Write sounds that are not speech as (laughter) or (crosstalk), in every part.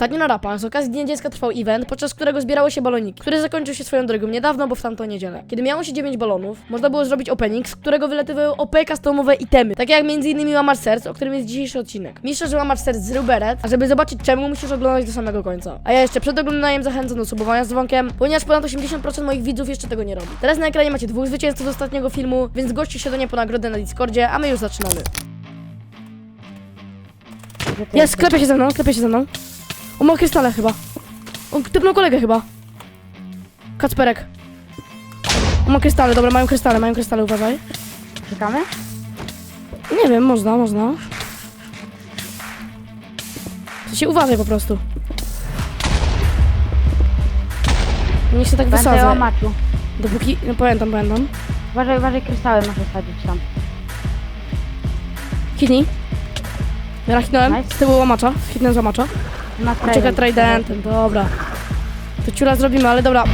Ostatnio na rapa z okazji Dnia Dziecka trwał event, podczas którego zbierało się baloniki, który zakończył się swoją drogą niedawno, bo w tamtą niedzielę. Kiedy miało się 9 balonów, można było zrobić opening, z którego wylatywały OP customowe itemy, takie jak m.in. Łamacz Serc, o którym jest dzisiejszy odcinek. Myślę, że Łamacz Serc zrył beret, a żeby zobaczyć czemu, musisz oglądać do samego końca. A ja jeszcze przed oglądaniem zachęcam do subowania z dzwonkiem, ponieważ ponad 80% moich widzów jeszcze tego nie robi. Teraz na ekranie macie dwóch zwycięzców z ostatniego filmu, więc goście się do nie po nagrodę na Discordzie, a my już zaczynamy. Gdzie ty Jest, klepie się ze mną, klepie się ze mną. On ma krystale chyba. On typnął kolegę chyba. Kacperek. On ma krystale, dobra, mają krystale, mają krystale, uważaj. Czekamy? Nie wiem, można, można. To się uważaj po prostu. Niech się tak Będę wysadza. maczu. Dopóki, no pamiętam, pamiętam. Uważaj, uważaj, kryształy masz sadzić tam. Hitnij. Ja hitnąłem, Nice. z tyłu łamacza, hitnąłem z łamacza. Na Czeka tridentem, dobra. To ciura zrobimy, ale dobra.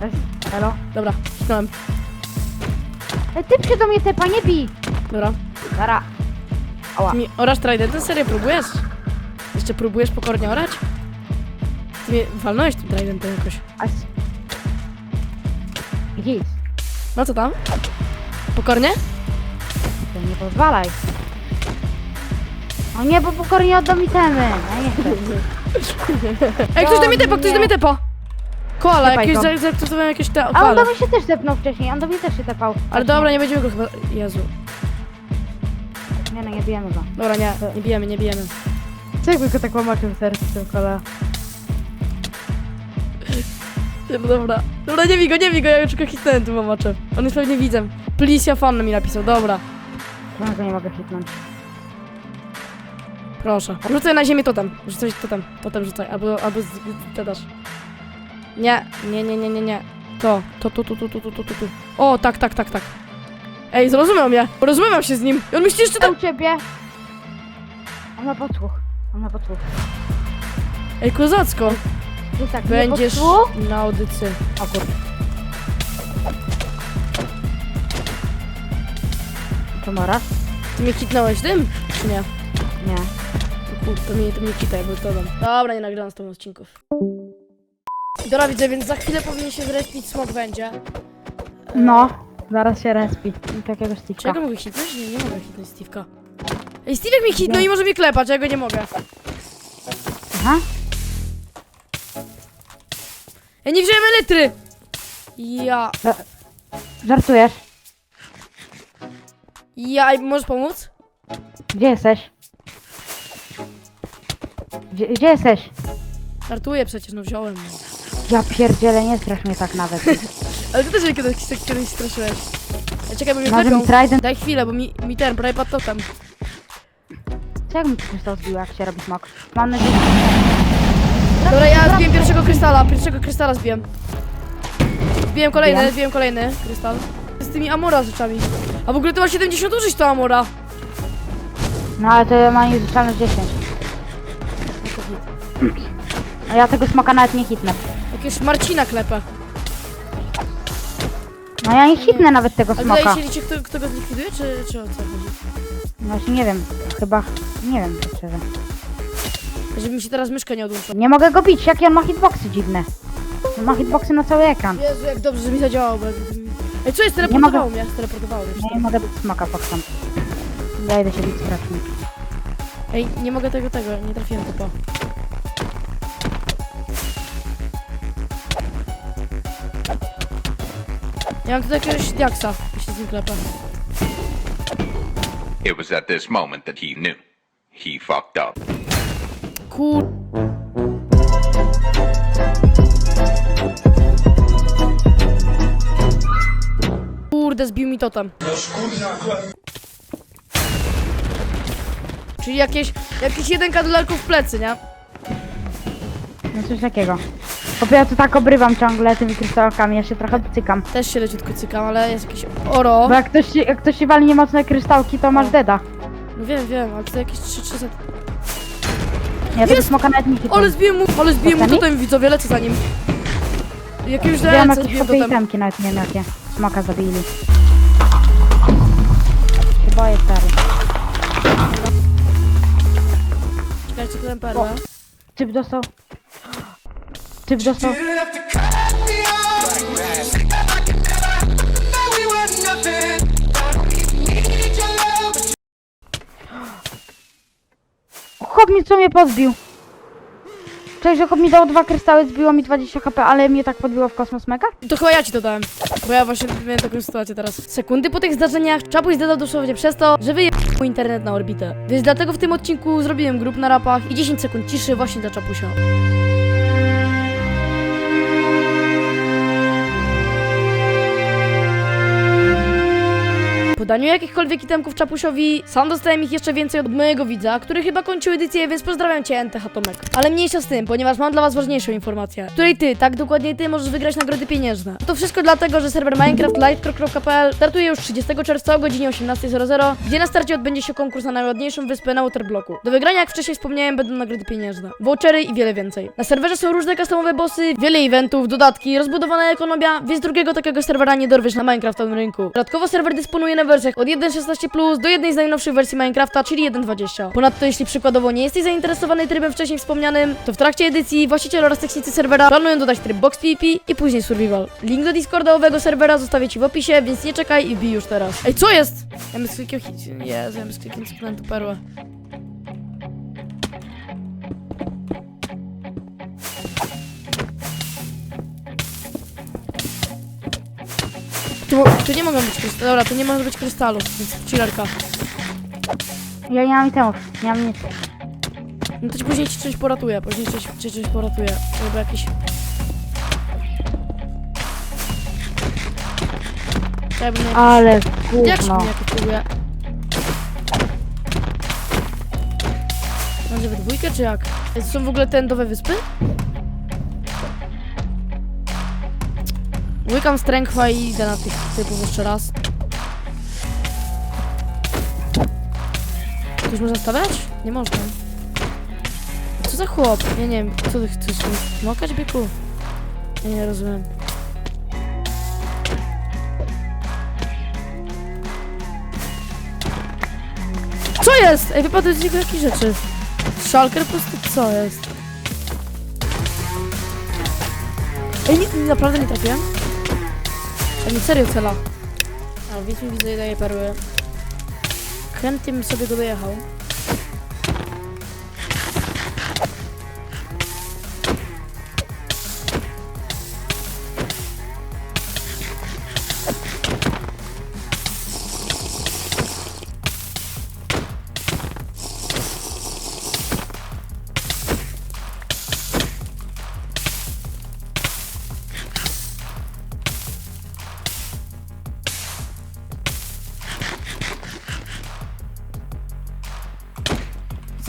Cześć, Halo? Dobra, hitnąłem. Ej, ty się do mnie tepa, nie bij! Dobra. Dara. Ała. Mi orasz tridentem? Serio próbujesz? Jeszcze próbujesz pokornie orać? Ty mnie walnąłeś tym tridentem jakoś. Aś. Gdzieś. No co tam? Pokornie? Pozwalaj. O nie, bo oddam itemy. Ja nie chcę. Ej, ktoś do mnie O tepa, ktoś do mnie tepa! Koala, Tepaj jakieś, go. za- zaakceptowałem jakieś te A on do mnie się też tepnął wcześniej, on do mnie też się tepał. Ale dobra, nie będziemy go chyba... Jezu. Nie no, nie bijemy go. Dobra, nie, nie bijemy, nie bijemy. Co jakby go tak łamaczył w sercu tym kola? No dobra. Dobra, nie bij go, nie bij go, ja już tylko hitnąłem tym mamaczem. On jest pewnie widzem. Please, ja fan mi napisał, dobra. Go nie mogę hitnąć. Proszę. Rzucaj na ziemię totem. Rzucaj totem. Totem rzucaj. Albo, albo z, te dasz. Nie, nie, nie, nie, nie, nie. To, to, tu, tu, tu, tu, tu, tu, tu. O, tak, tak, tak, tak. Ej, zrozumiał mnie. Rozumiał się z nim. I on myśli jeszcze tam... u ciebie? On ma podsłuch. On ma podsłuch. Ej, kozacko. Jest tak, nie Będziesz podsłuch? na audycji. O kurde. Morasz? Ty mnie kitnąłeś tym? Czy nie? Nie. O kur- To mnie, to mnie kitaj, bo to dam. Dobra, nie nagrałam z tą odcinków. Dobra, widzę, więc za chwilę powinien się zrespić smok będzie. No, zaraz się respi. I takiego Czy ja go mogę hitnąć? Nie, nie mogę hitnąć Steve'ka. Ej, Steve'ek mnie hitnął i może mnie klepać, a ja go nie mogę. Aha. Ja nie wziąłem litry! Ja... Żartujesz? Ja... Możesz pomóc? Gdzie jesteś? Gdzie, gdzie jesteś? Żartuję przecież, no wziąłem. No. Ja pierdzielę, nie strasz mnie tak nawet. (laughs) Ale ty też mnie kiedyś, kiedyś, kiedyś straszyłeś. Ja czekaj, bo mnie Może mi trident... Daj chwilę, bo mi, mi ten, prawie padł totem. Co jak mi krystał zbił, jak się robi smok? Mam nadzieję, Dobra, ja zbiłem pierwszego krystala, pierwszego krystala zbiłem. Zbiłem kolejny, zbiłem kolejny krystal. Z tymi Amora rzeczami. A w ogóle ty masz 70 użyć to Amora. No ale to ma niezliczalność 10. A ja tego smoka nawet nie hitnę. Jakiegoś Marcina klepę. No ja nie hitnę nawet tego Ale smoka. wydaje się, liczy, kto, kto go zlikwiduje, czy, czy o co chodzi? No Właśnie nie wiem, chyba... Nie wiem, szczerze. Żeby mi się teraz myszka nie odłączyła. Nie mogę go bić, jakie on ma hitboxy dziwne. On ma hitboxy na cały ekran. Jezu, jak dobrze, że mi zadziałało. Bo... jakby Ej, co jest? Teleportowało mnie. Teleportowało mnie. Ja nie mogę bić smoka pochwam. Ja idę się bić braćmi. Ej, nie mogę tego, tego, nie trafiłem typa. Ja mam tutaj jakiegoś diaksa, ja się z nim klepę. It was at this moment that he knew. He fucked up. Kur... zbił mi totem. Czyli jakieś, jakieś jeden kadelerków w plecy, nie? No coś takiego. Bo ja tu tak obrywam ciągle tymi kryształkami, ja się trochę cykam. Też się leciutko cykam, ale jest jakieś oro. Bo jak ktoś, ci- jak ktoś ci wali niemocne kryształki, to masz deda. No wiem, wiem, ale to jakieś 300. Ja tego Jest! smoka nawet nie hitnę. Ale zbiłem mu, ale zbiłem mu Czasami? totem, widzowie, lecę za nim. Jakiegoś Wiem DLC jakieś zbiłem kopie totem. itemki, nawet nie wiem jakie. Smoka zabili. Twoje stary. Czekajcie, tu perłę. Typ dostał. Typ dostał. Chłop mi co mnie podbił. Cześć, że chłop mi dał dwa kryształy, zbiło mi 20 HP, ale mnie tak podbiło w kosmos mega? To chyba ja ci to dałem, bo ja właśnie miałem taką sytuację teraz. Sekundy po tych zdarzeniach Czapuś zdadał dosłownie przez to, że wyjechał mu internet na orbitę. Więc dlatego w tym odcinku zrobiłem grup na rapach i 10 sekund ciszy właśnie dla Czapusia. Po daniu jakichkolwiek itemków Czapusiowi, sam dostałem ich jeszcze więcej od mojego widza, który chyba kończył edycję, więc pozdrawiam cię NTH Tomek. Ale mniejsza z tym, ponieważ mam dla was ważniejszą informację, której ty, tak dokładnie ty, możesz wygrać nagrody pieniężne. To wszystko dlatego, że serwer minecraftlightcrock.pl startuje już 30 czerwca o godzinie 18.00, gdzie na starcie odbędzie się konkurs na najładniejszą wyspę na Waterblocku. Do wygrania, jak wcześniej wspomniałem, będą nagrody pieniężne, vouchery i wiele więcej. Na serwerze są różne customowe bossy, wiele eventów, dodatki, rozbudowana ekonomia, więc drugiego takiego serwera nie dorwiesz na Minecraftowym rynku. Dodatkowo serwer dysponuje na wersjach od 1.16 do jednej z najnowszych wersji Minecrafta, czyli 1.20. Ponadto jeśli przykładowo nie jesteś zainteresowany trybem wcześniej wspomnianym, to w trakcie edycji właściciel oraz technicy serwera planują dodać tryb Box PvP i później Survival. Link do Discorda owego serwera zostawię Ci w opisie, więc nie czekaj i wbij już teraz. Ej, co jest? Z klikiem hit. Jezu, ja bym z klikiem tu. Tu, nie mogą być krystały. Dobra, tu nie może być krystalu, więc chillerka. Ja nie mam itemów, nie mam nic. No to ci później ci coś poratuje, później coś, ci coś poratuje. Chyba jakiś... Ja bym miał... Ale Jak się gówno. mnie? Może we dwójkę, czy jak? To są w ogóle te endowe wyspy? Łykam strękwa i idę na tych typów jeszcze raz. Coś można stawiać? Nie można. Co za chłop? Ja nie wiem, co ty chcesz? Smokać byku? Ja nie rozumiem. Co jest? Ej, wypadły z niego jakieś rzeczy. Szalker po prostu co jest? Ej, nie, naprawdę nie trafiłem? Nie serio cela. A, widz mi widzę daje perły. Chętnie bym sobie go dojechał.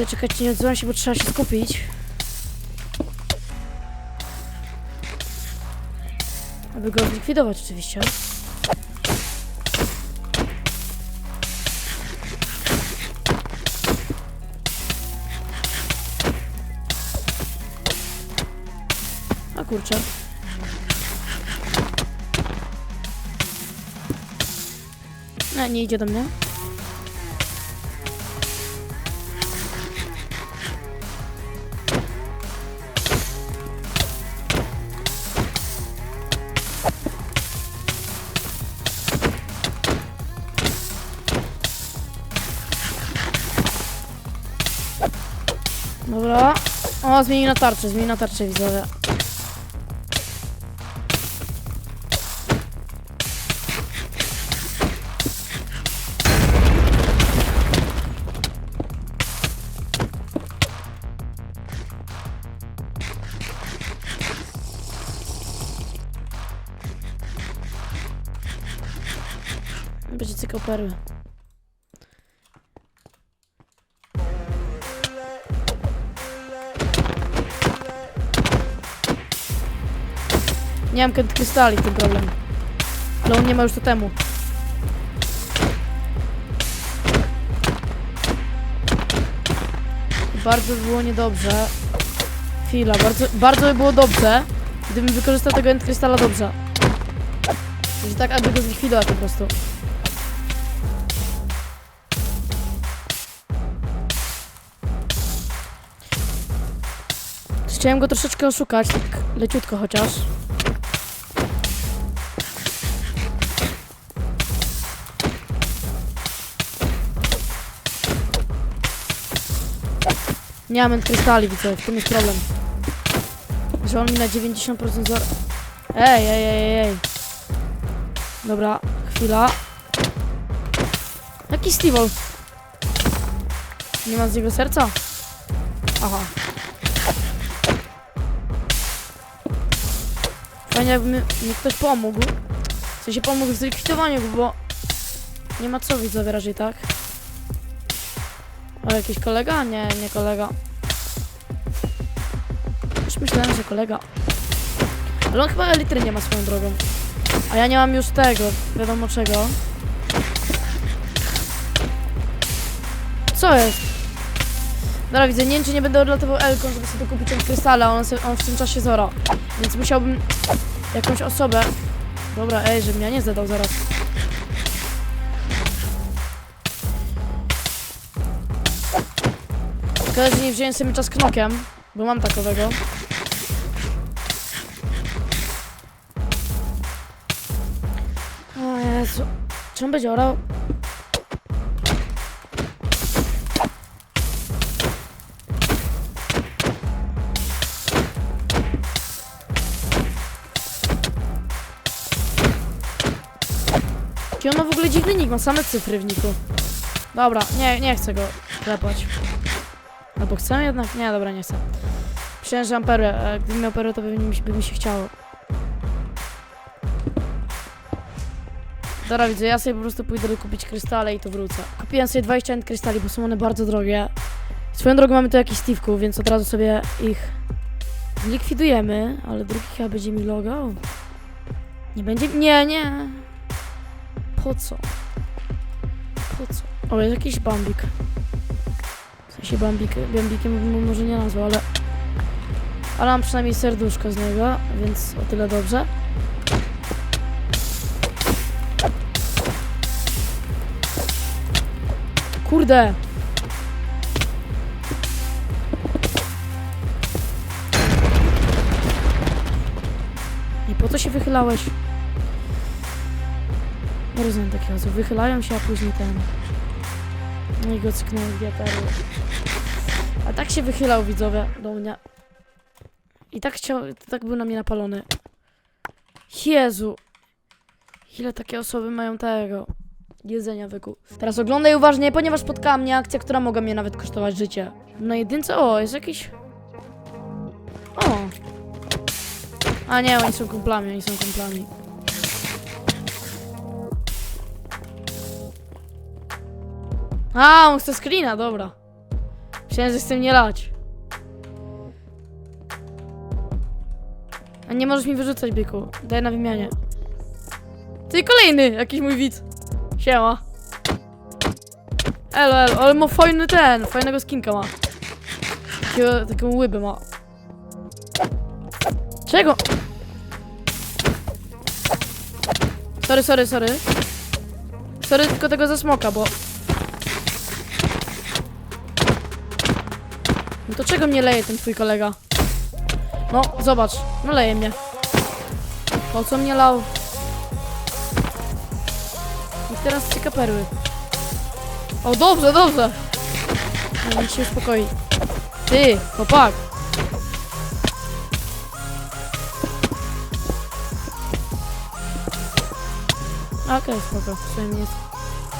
Chcę czekać, nie odzywam się, bo trzeba się skupić. Aby go zlikwidować oczywiście. A kurczę. No, nie idzie do mnie. O, zmienił na tarczę, zmienił na tarczę widzowie. Będzie cykał perły. Nie mam kiedy krystali, ten problem. Ale on nie ma już to temu. Bardzo by było niedobrze. Chwila, bardzo, bardzo by było dobrze, gdybym wykorzystał tego endkrystala dobrze. Że tak, aby go zlikwidować po prostu. Chciałem go troszeczkę oszukać, tak leciutko chociaż. Nie mam krystali, widzę, w tym jest problem. Że on mi na 90% zor... Ej, ej, ej, ej. Dobra, chwila. Jaki Stevel? Nie ma z jego serca? Aha. Fajnie jakby mi, ktoś pomógł. W sensie pomógł w zlikwidowaniu, bo nie ma co widzowie raczej, tak? O, jakiś kolega? Nie, nie kolega. Już myślałem, że kolega. Ale on chyba elitry nie ma swoją drogą. A ja nie mam już tego, wiadomo czego. Co jest? Dobra, widzę, nie wiem czy nie będę odlatywał Elką, żeby sobie kupić ten krystal, a on, on w tym czasie zora. Więc musiałbym jakąś osobę... Dobra, ej, żebym ja nie zadał zaraz. Że nie wziąłem sobie czas knokiem, bo mam takowego. O Jezu. Czy on będzie orał? Jaki on ma w ogóle dziwny nick, ma same cyfry w niku. Dobra, nie, nie chcę go klepać. Albo chcę jednak? Nie, dobra, nie chcę. Myślałem, że gdybym miał perłę, to by mi, by mi się chciało. Dobra, widzę, ja sobie po prostu pójdę kupić krystale i to wrócę. Kupiłem sobie 21 krystali, bo są one bardzo drogie. Swoją drogą mamy tu jakiś Steve'ków, więc od razu sobie ich zlikwidujemy, ale drugi chyba będzie mi logał. Nie będzie... Nie, nie. Po co? Po co? O, jest jakiś bambik. W sensie bambik, bambikiem może nie nazwał, ale... Ale mam przynajmniej serduszko z niego, więc o tyle dobrze. Kurde! I po co się wychylałeś? Nie rozumiem takich osób. Wychylają się, a później ten... No i go cyknąłem w diaperu. A tak się wychylał widzowie do mnie. I tak chciał, tak był na mnie napalony. Jezu. Ile takie osoby mają tego jedzenia wyku. Teraz oglądaj uważnie, ponieważ spotkała mnie akcja, która mogła mnie nawet kosztować życie. Na jedynce, o, jest jakiś... O. A nie, oni są kumplami, oni są kumplami. A, on chce screena, dobra. Myślałem, że chcę nie lać. A nie możesz mi wyrzucać, byku. Daj na wymianie. Ty kolejny, jakiś mój widz. Siema. Elo, elo, ale ma fajny ten, fajnego skinka ma. Takiego, taką łybę ma. Czego? Sorry, sorry, sorry. Sorry, tylko tego za smoka, bo... To czego mnie leje ten twój kolega? No, zobacz, no leje mnie. Po co mnie lał? I teraz cieka perły. O, dobrze, dobrze. No, niech się uspokoi. Ty, chłopak. Okej, spoko. Przynajmniej jest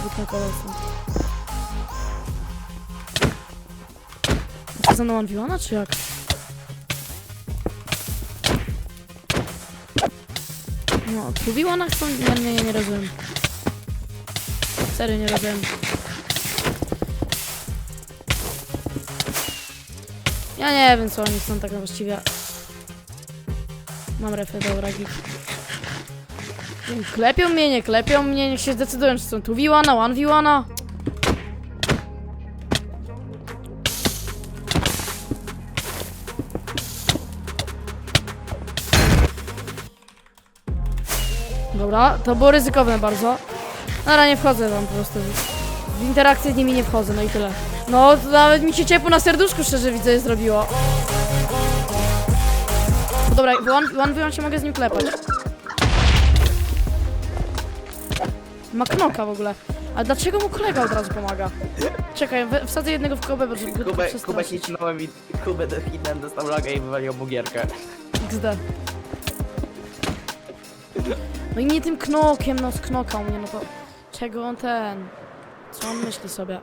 zwykle kolosem. Za mną Anwiona, czy jak? No, tu na chcą? Nie, nie, nie, nie rozumiem. Serio nie rozumiem. Ja nie wiem co oni chcą tak właściwie. Mam refy, dobra, git. Klepią mnie, nie klepią mnie, niech się zdecydują, czy są tu V1, 1v1. Dobra, to było ryzykowne bardzo. Dobra, nie wchodzę tam po prostu. W interakcję z nimi nie wchodzę, no i tyle. No, to nawet mi się ciepło na serduszku szczerze widzę zrobiło. dobra, one, one wyjąć się mogę z nim klepać. Ma knoka w ogóle. A dlaczego mu kolega od razu pomaga? Czekaj, we- wsadzę jednego w kobę, bo go tylko Kubę, Kubę przestraszyć. hitnąłem i Kubę hitnąłem, dostał logę i wywalił mu gierkę. XD. No i nie tym knokiem, no sknokał mnie, no to... Czego on ten... Co on myśli sobie?